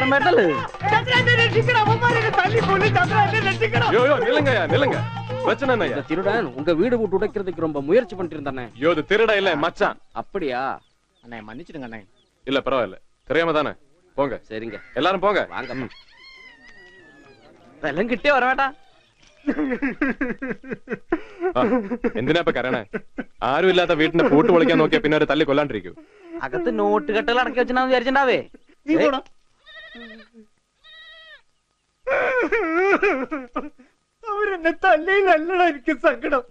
പറമ്പേട്ടല്ലേ யோ யோ நில்லுங்கய்யா நில்லுங்க பிரச்சனை என்ன இந்த திருடன் உங்க வீடு விட்டு உடைக்கிறதுக்கு ரொம்ப முயற்சி பண்ணிட்டு இருந்தானே ஐயோ இது திருட இல்ல மச்சான் அப்படியா அண்ணே மன்னிச்சிடுங்க அண்ணே இல்ல பரவாயில்ல தெரியாம தானே போங்க சரிங்க எல்லாரும் போங்க വാങ്ങ വെല്ലം കിട്ടിയ പറവേട്ടാ ആ, എന്തിനാ ഇപ്പൊ കരണേ ആരും ഇല്ലാത്ത വീട്ടിന്റെ പൂട്ട് പൊളിക്കാൻ നോക്കിയാ പിന്നെ ഒരു തല്ലി കൊല്ലാണ്ടിരിക്കൂ അകത്ത് നോട്ട് കെട്ടുകൾ അടക്കി വെച്ചിട്ടാന്ന് വിചാരിച്ചിണ്ടാവേ നീ പോടാ അവരെന്നെ തല്ലിയിലല്ലടാ എനിക്ക് സങ്കടം.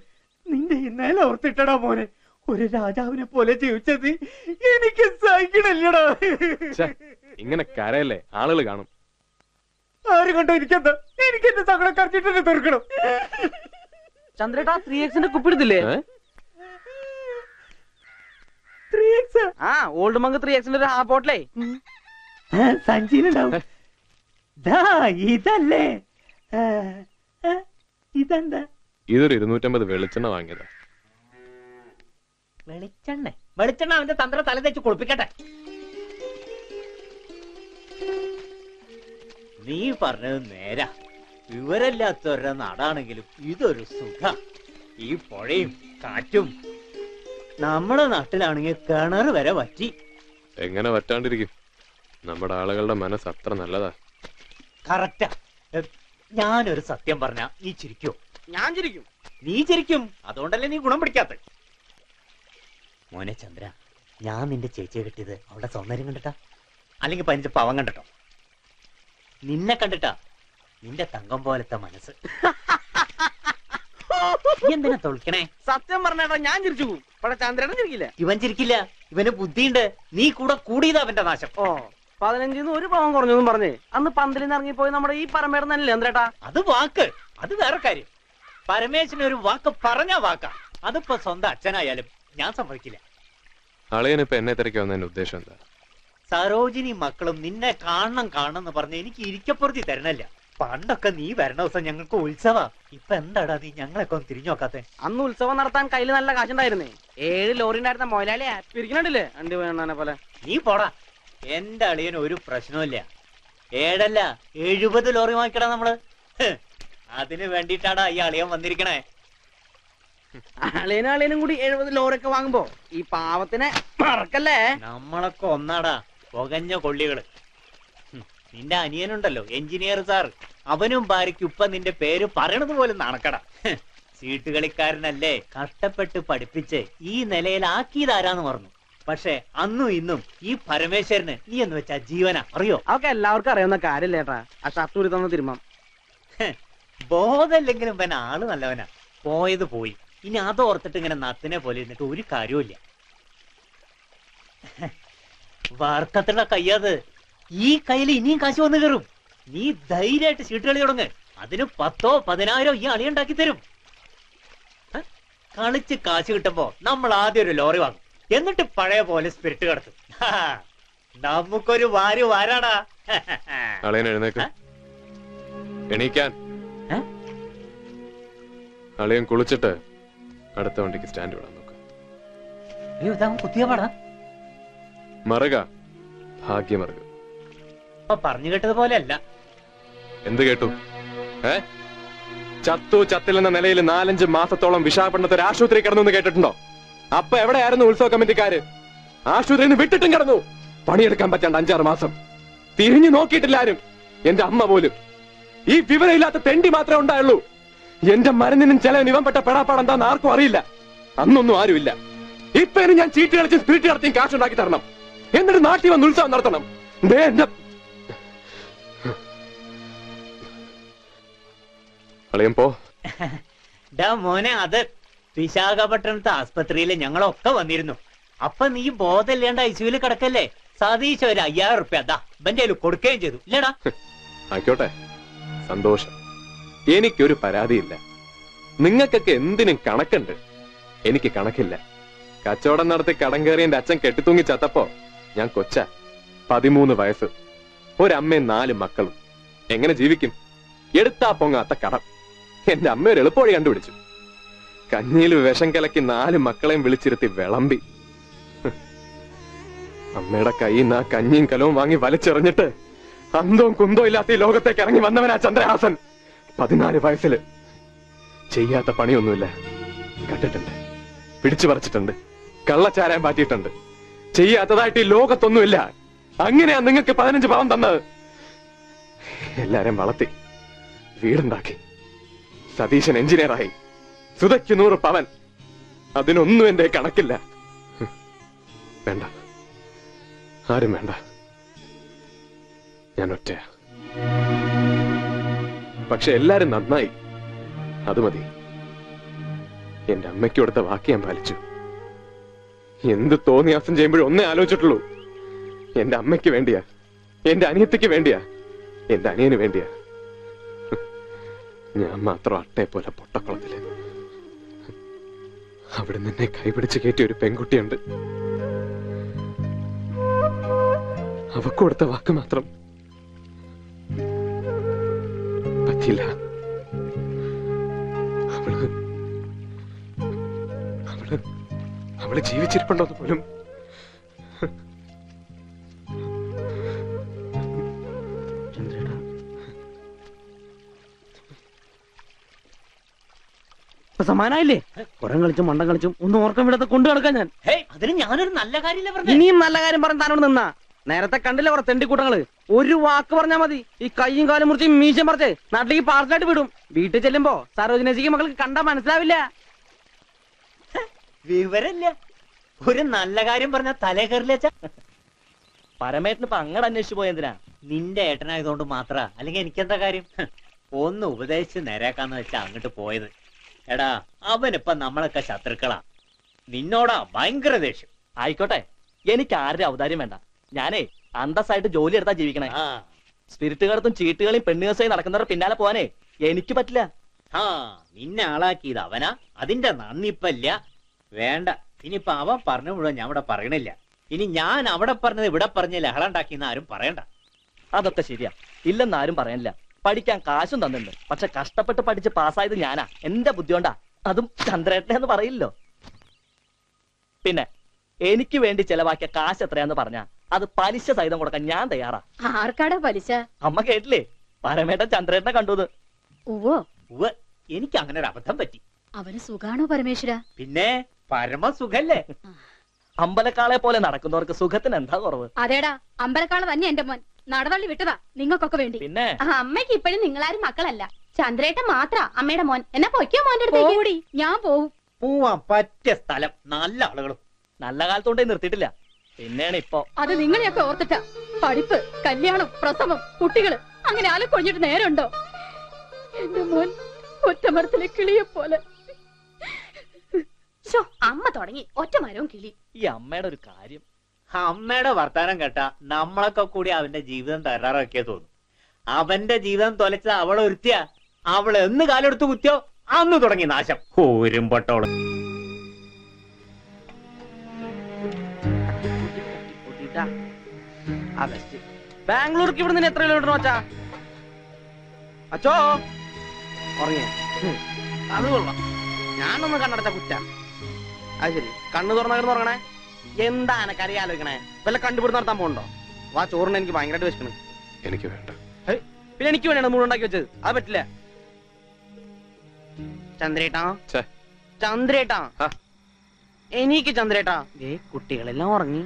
നിന്റെ ഇന്നലെ ഓർത്തിട്ടടാ മോനെ ഒരു രാജാവിനെ പോലെ ജീവിച്ചത് എനിക്ക് സഹിക്കണല്ലടാ. ഇങ്ങനെ കരയല്ലേ? ആളുകൾ കാണും. ആര് കണ്ടോ എനിക്കെന്താ? എനിക്ക് എന്റെ സങ്കടം കറച്ചിട്ട് തീർക്കണം? ചന്ദ്രേട്ടാ ത്രീ എക്സിന്റെ കുപ്പിടുത്തില്ലേ? ഏ? ആ? ഓൾഡ് മങ്ക് ത്രീ എക്സിന്റെ ഒരു ഹാഫ് ബോട്ടിലേ. സഞ്ചിയിലുണ്ടാവും ദാ ഇതല്ലേ. ഇതെന്താ? ഇതൊരു ഇരുന്നൂറ്റമ്പത് വെളിച്ചെണ്ണ വാങ്ങിയതാ. വെളിച്ചെണ്ണ? വെളിച്ചെണ്ണ അവന്റെ തന്ത്ര തല തെച്ച് കുളിപ്പിക്കട്ടെ. നീ പറഞ്ഞത് നേരാ. വിവരമില്ലാത്തവരുടെ നാടാണെങ്കിലും ഇതൊരു സുഖ. ഈ പുഴയും കാറ്റും നമ്മുടെ നാട്ടിലാണെങ്കിൽ കിണർ വരെ വറ്റി. എങ്ങനെ പറ്റാണ്ടിരിക്കും നമ്മുടെ ആളുകളുടെ മനസ്സ് അത്ര നല്ലതാ. കറക്റ്റാ. ഞാനൊരു സത്യം പറഞ്ഞ നീ ചിരിക്കോ? ഞാൻ ചിരിക്കും. നീ ചിരിക്കും. അതുകൊണ്ടല്ലേ നീ ഗുണം പിടിക്കാത്ത മോനെ ചന്ദ്ര ഞാൻ നിന്റെ ചേച്ചിയെ കിട്ടിയത് അവളുടെ സൗന്ദര്യം കണ്ടിട്ടാ? അല്ലെങ്കിൽ പതിനഞ്ച് പവൻ കണ്ടിട്ടോ? നിന്നെ കണ്ടിട്ടാ നിന്റെ തങ്കം പോലത്തെ മനസ്സ്. എന്തിനാ തൊളിക്കണേ സത്യം പറഞ്ഞേട്ടാ ഞാൻ ചിരിച്ചു പോകും. പക്ഷെ ചന്ദ്രേട്ടൻ ചിരിക്കില്ല. ഇവൻ ചിരിക്കില്ല ഇവന് ബുദ്ധിയുണ്ട്. നീ കൂടെ കൂടിയതാ അവന്റെ നാശം. ഓ. പതിനഞ്ചിന്ന് ഒരു പവൻ കുറഞ്ഞെന്നും പറഞ്ഞേ അന്ന് പന്തലിൽ നിന്ന് ഇറങ്ങിപ്പോയി നമ്മുടെ ഈ പറമ്പേടം തന്നെ എന്തേട്ടാ അത് വാക്ക്. അത് വേറെ കാര്യം. പരമേശ്വരൻ ഒരു വാക്ക് പറഞ്ഞ വാക്കാ. അതിപ്പോ സ്വന്തം അച്ഛനായാലും ഞാൻ സമ്മതിക്കില്ല. അളിയൻ ഇപ്പൊ എന്നെ തിരക്കി വന്നതിന്റെ ഉദ്ദേശം എന്താ? സരോജിനി മക്കളും നിന്നെ കാണണം കാണണം എന്ന് പറഞ്ഞ് എനിക്ക് ഇരിക്കപ്പുറത്തി തരണല്ല. പണ്ടൊക്കെ നീ വരണ ദിവസം ഞങ്ങൾക്ക് ഉത്സവ. ഇപ്പൊ എന്താടാ നീ ഞങ്ങളൊക്കെ ഒന്ന് തിരിഞ്ഞു നോക്കാത്തെ? അന്ന് ഉത്സവം നടത്താൻ കയ്യിൽ നല്ല കാശുണ്ടായിരുന്നേ. ഏഴ് ലോറി ഉണ്ടായിരുന്ന മൊയലാളി പിരിക്കണില്ലേ അണ്ടി പോലെ. നീ പോടാ. എന്റെ അളിയന് ഒരു പ്രശ്നമില്ല ഏഴല്ല എഴുപത് ലോറി വാങ്ങിക്കടാ നമ്മൾ. അതിന് വേണ്ടിട്ടാടാ ഈ അളിയൻ വന്നിരിക്കണേ. അളിയനും അളിയനും കൂടി എഴുപത് ലോറി ഒക്കെ വാങ്ങുമ്പോ ഈ പാവത്തിനെ മറക്കല്ലേ? നമ്മളൊക്കെ ഒന്നാടാ പുകഞ്ഞ കൊള്ളികൾ. നിന്റെ അനിയനുണ്ടല്ലോ എഞ്ചിനീയർ സാർ. അവനും ഭാര്യയ്ക്ക് ഇപ്പൊ നിന്റെ പേര് പറയണത് പോലെ നടക്കടാ ചീട്ടുകളിക്കാരനല്ലേ കഷ്ടപ്പെട്ട് പഠിപ്പിച്ച് ഈ നിലയിലാക്കിയതാരാന്ന് പറഞ്ഞു പക്ഷെ അന്നും ഇന്നും ഈ പരമേശ്വരന് നീ എന്ന് വെച്ചാ ജീവന. അറിയോ? അവർക്ക് എല്ലാവർക്കും അറിയാവുന്ന കാര്യല്ലേട്ടാ ആ ഷർട്ട് ഊരി തന്ന തിരുമം. ബോധമില്ലെങ്കിലും പിന്നെ ആൾ നല്ലവനാ. പോയത് പോയി. ഇനി അത് ഓർത്തിട്ട് ഇങ്ങനെ നത്തിനെ പോലെ ഇരുന്നിട്ട് ഒരു കാര്യവുമില്ല വാർക്കത്തുള്ള കയ്യാത് ഈ കയ്യിൽ ഇനിയും കാശ് വന്നു കയറും. നീ ധൈര്യമായിട്ട് ചീട്ട് കളി തുടങ്ങ്. അതിന് പത്തോ പതിനായിരോ ഈ അളിയുണ്ടാക്കി തരും? കളിച്ച് കാശ് കിട്ടുമ്പോ നമ്മൾ ആദ്യം ഒരു ലോറി വാങ്ങും. എന്നിട്ട് പഴയ പോലെ സ്പിരിറ്റ് കടത്തും. നമുക്കൊരു വാരി വാരാടാ. എഴുന്നേക്ക്. എണീക്കാൻ? അളിയൻ കുളിച്ചിട്ട് അടുത്ത വണ്ടിക്ക് സ്റ്റാൻഡ് വിടാൻ നോക്ക്. മറുക. ഭാഗ്യമറുക. പറഞ്ഞു കേട്ടതുപോലെ അല്ല എന്ത് കേട്ടു? ഏ? ചത്തു ചത്തിലെന്ന നിലയിൽ നാലഞ്ച് മാസത്തോളം വിശാഖപട്ടണത്തെ ഒരു ആശുപത്രി കിടന്നു കേട്ടിട്ടുണ്ടോ? അപ്പൊ എവിടെയായിരുന്നു ഉത്സവ കമ്മിറ്റിക്കാര്? ആശുപത്രിയിൽ നിന്ന് വിട്ടിട്ടും കിടന്നു. പണിയെടുക്കാൻ പറ്റാണ്ട് അഞ്ചാറ് മാസം. തിരിഞ്ഞു നോക്കിയിട്ടില്ല ആരും. എന്റെ അമ്മ പോലും. ഈ വിവരമില്ലാത്ത തെണ്ടി മാത്രമേ ഉണ്ടായുള്ളൂ. എന്റെ മരുന്നിനും ചെലവിന് ഇവൻ പെട്ട പെടാപ്പാടെന്താന്ന് ആർക്കും അറിയില്ല. അന്നൊന്നും ആരുമില്ല. ഇപ്പൊ ഇനി ഞാൻ ചീട്ട് കളിച്ച് സ്പിരിറ്റ് നടത്തിയും കാശ് ഉണ്ടാക്കി തരണം. എന്നിട്ട് നാട്ടിൽ വന്ന് ഉത്സവം നടത്തണം. ദേ എന്റെ അളിയൻ പോ. മോനെ അത് വിശാഖപട്ടണത്തെ ആസ്പത്രിയിൽ ഞങ്ങളൊക്കെ വന്നിരുന്നു. അപ്പൊ നീ ബോധമില്ലാണ്ട് ഐസിയുവിൽ കിടക്കല്ലേ? സതീശ് ഒരു അയ്യായിരം റുപ്യ അതാ ഇവന്റെ കൊടുക്കുകയും ചെയ്തു. ഇല്ലടാ. ആയിക്കോട്ടെ. സന്തോഷം. എനിക്കൊരു പരാതിയില്ല. നിങ്ങൾക്കൊക്കെ എന്തിനും കണക്കുണ്ട്. എനിക്ക് കണക്കില്ല. കച്ചവടം നടത്തി കടം കയറി എന്റെ അച്ഛൻ കെട്ടിത്തൂങ്ങി ചത്തപ്പോ ഞാൻ കൊച്ച പതിമൂന്ന് വയസ്സ്. ഒരമ്മയും നാല് മക്കളും. എങ്ങനെ ജീവിക്കും? എടുത്താ പൊങ്ങാത്ത കടം. എന്റെ അമ്മ ഒരു എളുപ്പവഴി കണ്ടുപിടിച്ചു. കഞ്ഞിയിൽ വിഷം കലക്കി നാല് മക്കളെയും വിളിച്ചിരുത്തി വിളമ്പി. അമ്മയുടെ കയ്യിൽ നിന്ന് ആ കഞ്ഞിയും കലവും വാങ്ങി വലിച്ചെറിഞ്ഞിട്ട് അന്തവും കുന്തവും ഇല്ലാത്ത ഈ ലോകത്തേക്ക് ഇറങ്ങി വന്നവനാ ചന്ദ്രഹാസൻ. പതിനാല് വയസ്സിൽ ചെയ്യാത്ത പണിയൊന്നുമില്ല. കണ്ടിട്ടുണ്ട്. പിടിച്ചു പറിച്ചിട്ടുണ്ട്. കള്ളച്ചാരാൻ പാറ്റിയിട്ടുണ്ട്. ചെയ്യാത്തതായിട്ട് ഈ ലോകത്തൊന്നുമില്ല. അങ്ങനെയാ നിങ്ങൾക്ക് പതിനഞ്ച് പാവം തന്നത്. എല്ലാരെയും വളർത്തി വീടുണ്ടാക്കി. സതീശൻ എഞ്ചിനീയറായി. സുതയ്ക്ക് നൂറ് പവൻ. അതിനൊന്നും എന്റെ കണക്കില്ല. വേണ്ട. ആരും വേണ്ട. ഞാൻ ഒറ്റയാ. പക്ഷെ എല്ലാരും നന്നായി. അത് മതി. എന്റെ അമ്മയ്ക്ക് കൊടുത്ത വാക്ക് ഞാൻ പാലിച്ചു. എന്ത് തോന്നിയാസം ചെയ്യുമ്പോഴും ഒന്നേ ആലോചിച്ചിട്ടുള്ളൂ. എന്റെ അമ്മയ്ക്ക് വേണ്ടിയാ. എന്റെ അനിയത്തിക്ക് വേണ്ടിയാ. എന്റെ അനിയന് വേണ്ടിയാ. ഞാൻ മാത്രം അട്ടയെ പോലെ പൊട്ടക്കുളത്തിൽ. അവിടെ നിന്നെ കൈപിടിച്ച് കയറ്റിയ ഒരു പെൺകുട്ടിയുണ്ട്. അവക്ക് കൊടുത്ത വാക്ക് മാത്രം. പറ്റില്ല അവൾ അവൾ അവൾ ജീവിച്ചിരിപ്പുണ്ടോന്ന് പോലും സമാനായില്ലേ? കുരം കളിച്ചും മണ്ടം കളിച്ചും ഒന്നും ഓർക്കം വിടത്തെ കൊണ്ടു കിടക്കാൻ ഞാൻ. അതിന് ഞാനൊരു നല്ല കാര്യം ഇനിയും നല്ല കാര്യം പറഞ്ഞ് താനോട് നിന്നാ. നേരത്തെ കണ്ടില്ല കുറെ തെണ്ടിക്കൂട്ടങ്ങൾ? ഒരു വാക്ക് പറഞ്ഞാ മതി. ഈ കയ്യും കാലും മുറിച്ച് മീശം പറിച്ച് നാട്ടിലേക്ക് പാർസലായിട്ട് വിടും. വീട്ടിൽ ചെല്ലുമ്പോ സരോജനജിക്ക് മക്കൾക്ക് കണ്ടാ മനസ്സിലാവില്ല. വിവരല്ല ഒരു നല്ല കാര്യം പറഞ്ഞ തലേ കയറില്ല പരമേട്ടന് ഇപ്പൊ അങ്ങട് അന്വേഷിച്ചു പോയെന്തിനാ നിന്റെ ഏട്ടനായതുകൊണ്ട് മാത്ര. അല്ലെങ്കിൽ എനിക്കെന്താ കാര്യം? ഒന്ന് ഉപദേശിച്ച് നേരാക്കാന്ന് വെച്ചാ അങ്ങോട്ട് പോയത്. എടാ അവനിപ്പൊ നമ്മളൊക്കെ ശത്രുക്കളാ. നിന്നോടാ ഭയങ്കര ദേഷ്യം. ആയിക്കോട്ടെ എനിക്ക് ആരുടെ ഔദാര്യം വേണ്ട. ഞാനേ അന്തസ്സായിട്ട് ജോലി എടുത്താ ജീവിക്കണേ. ആ. സ്പിരിറ്റ് കടത്തും ചീട്ടുകളെയും പെണ്ണുകസായി നടക്കുന്നവരുടെ പിന്നാലെ പോവാനേ എനിക്ക് പറ്റില്ല. ആ നിന്നെ ആളാക്കിയത് അവനാ? അതിന്റെ നന്ദിപ്പല്ല വേണ്ട ഇനിയിപ്പൊ അവൻ പറഞ്ഞ മുഴുവൻ ഞാൻ ഇവിടെ പറയണില്ല. ഇനി ഞാൻ അവിടെ പറഞ്ഞത് ഇവിടെ പറഞ്ഞ ലഹള ഉണ്ടാക്കിയെന്ന് ആരും പറയണ്ട. അതൊക്കെ ശരിയാ. ഇല്ലെന്നാരും പറയാനില്ല പഠിക്കാൻ കാശും തന്നിട്ടുണ്ട്. പക്ഷെ കഷ്ടപ്പെട്ട് പഠിച്ച് പാസ്സായത് ഞാനാ. എന്റെ ബുദ്ധി കൊണ്ടാ അതും ചന്ദ്രേട്ടനെ എന്ന് പറയില്ലോ. പിന്നെ എനിക്ക് വേണ്ടി ചെലവാക്കിയ കാശ് എത്രയാന്ന് പറഞ്ഞാ അത് പലിശ സഹിതം കൊടുക്കാൻ ഞാൻ തയ്യാറാ. ആർക്കാടാ പലിശ? അമ്മ കേട്ടില്ലേ? പരമേട്ടൻ ചന്ദ്രേട്ടനെ കണ്ടു ഉവ്വോ? എനിക്ക് അങ്ങനെ ഒരു അബദ്ധം പറ്റി. അവന് സുഖാണോ പരമേശ്വര? പിന്നെ പരമസുഖല്ലേ? അമ്പലക്കാളെ പോലെ നടക്കുന്നവർക്ക് സുഖത്തിന് എന്താ കുറവ്? അതേടാ അമ്പലക്കാൾ തന്നെ എന്റെ മോൻ. നടവള്ളി വിട്ടതാ നിങ്ങൾക്കൊക്കെ വേണ്ടി. പിന്നെ? അമ്മയ്ക്ക് ഇപ്പോഴും നിങ്ങളാരും മക്കളല്ല. ചന്ദ്രേട്ട മാത്ര അമ്മയുടെ മോൻ. എന്നാ പൊയ്ക്കോ മോന്റെ അടുത്തേക്ക്? ഞാൻ പോവും. പോവാൻ പറ്റിയ സ്ഥലം. നല്ല ആളുകളും. നല്ല കാലത്തോണ്ടേ നിർത്തിയിട്ടില്ല. പിന്നെയാണ് ഇപ്പൊ. അത് നിങ്ങളെയൊക്കെ ഓർത്തിട്ടാ. പഠിപ്പ് കല്യാണം പ്രസവം കുട്ടികൾ. അങ്ങനെ ആലക്കൊഴിഞ്ഞിട്ട് നേരമുണ്ടോ? എന്റെ മോൻ ഒറ്റമരത്തിലെ കിളിയെ പോലെ അമ്മ തുടങ്ങി. ഒറ്റമരവും കിളി. ഈ അമ്മയുടെ ഒരു കാര്യം. അമ്മയുടെ വർത്താനം കേട്ട നമ്മളൊക്കെ കൂടി അവന്റെ ജീവിതം തകരാറാക്കിയ തോന്നും. അവന്റെ ജീവിതം തൊലച്ചത് അവൾ ഒരുത്തിയ. അവൾ എന്ന് കാലെടുത്ത് കുത്തിയോ അന്ന് തുടങ്ങി നാശം. ഓരും പൊട്ടോൾ പൊട്ടിയിട്ടാ. ആ ബെസ്റ്റ് ബാംഗ്ലൂർക്ക് ഇവിടെ നിന്ന് എത്ര കിലോമീറ്റർ വച്ചാ അച്ചോ ഉറങ്ങിയ? അത് കൊള്ളാം. ഞാനൊന്ന് കണ്ണടച്ച കുറ്റ. അത് ശരി കണ്ണു തുറന്നായിരുന്നു ഉറങ്ങണേ? എന്താ കറി ആലോചിക്കണേ? വല്ല കണ്ടുപിടി നടത്താൻ പോകണ്ടോ? വാ ചോറിന് എനിക്ക് ഭയങ്കരമായിട്ട് വിശക്കണ് എനിക്ക് വേണ്ട. പിന്നെ എനിക്ക് വേണ്ട മുഴുവൻ ഉണ്ടാക്കി വെച്ചത്? അത് പറ്റില്ല. ചന്ദ്രേട്ടാ? ഛെ. ചന്ദ്രേട്ടാ? ആ. എനിക്ക് ചന്ദ്രേട്ടാ. ഏ കുട്ടികളെല്ലാം ഉറങ്ങി.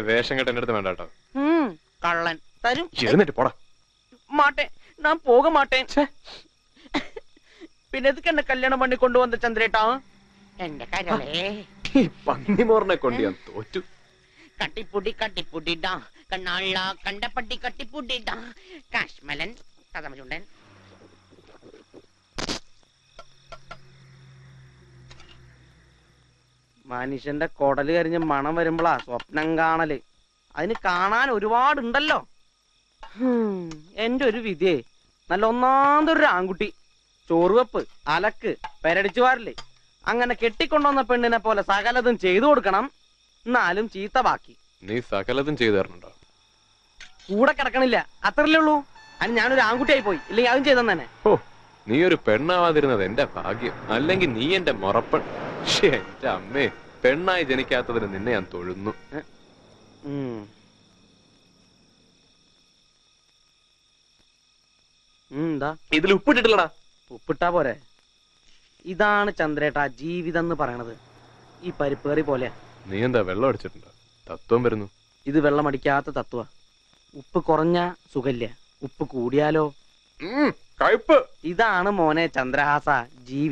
വേഷം കേട്ട് എന്റെ അടുത്ത് വേണ്ട കേട്ടോ. കള്ളൻ. തരും. എഴുന്നേറ്റ് പോടാ. മാട്ടേ ഞാൻ പോക മാട്ടേ. പിന്നെ എന്നെ കല്യാണം പണി കൊണ്ടുവന്ന ചന്ദ്രേട്ടാ? എന്റെ കരളേ. ഈ പന്നിമോറിനെ കൊണ്ട് ഞാൻ തോറ്റു. കട്ടിപ്പൂട്ടി കട്ടിപ്പൂട്ടിട്ടാ. കണ്ണാള കണ്ടപ്പട്ടി കട്ടിപ്പൂട്ടിട്ടാ. കാശ്മലൻ കഥമചുണ്ടൻ. മനുഷ്യന്റെ കൊടൽ കരിഞ്ഞ് മണം വരുമ്പോളാ സ്വപ്നം കാണൽ. അതിന് കാണാൻ ഒരുപാടുണ്ടല്ലോ. ഹും, എന്റെ ഒരു വിധിയെ നല്ല ഒന്നാന്തൊരു ആൺകുട്ടി. ചോറുവെപ്പ് അലക്ക് പെരടിച്ചു വാരില്ലേ അങ്ങനെ കെട്ടിക്കൊണ്ടുവന്ന പെണ്ണിനെ പോലെ സകലതും ചെയ്തു കൊടുക്കണം. എന്നാലും ചീത്ത ബാക്കി നീ സകലതും ചെയ്തു തരണുണ്ടോ? കൂടെ കിടക്കണില്ല. അത്രല്ലേ ഉള്ളൂ. അതിന് ഞാനൊരു ആൺകുട്ടിയായി പോയി. ഇല്ലെങ്കിൽ അതും ചെയ്തെന്ന് തന്നെ. ഓ നീ ഒരു പെണ്ണാവാതിരുന്നത് എന്റെ ഭാഗ്യം. അല്ലെങ്കിൽ നീ എന്റെ മുറപ്പൺ ശ്ശേ, എന്റെ അമ്മേ പെണ്ണായി ജനിക്കാത്തതിന് നിന്നെ ഞാൻ തൊഴുന്നു. ഉം. എന്താ? ഇതിൽ ഉപ്പിട്ടിട്ടില്ലടാ. ഉപ്പിട്ടാ പോരെ. ഇതാണ് ചന്ദ്രേട്ട ജീവിതം എന്ന് പറയണത്. ഈ പരിപ്പേറി പോലെ. നീ എന്താ വെള്ളം അടിച്ചിട്ടുണ്ടോ? തത്വം വരുന്നു. ഇത് വെള്ളം അടിക്കാത്ത തത്വ. ഉപ്പ് കുറഞ്ഞ സുഖല്ല ഉപ്പ് കൂടിയാലോ? ഇതാണ് മോനെ ചന്ദ്രഹാസ ജീവിതം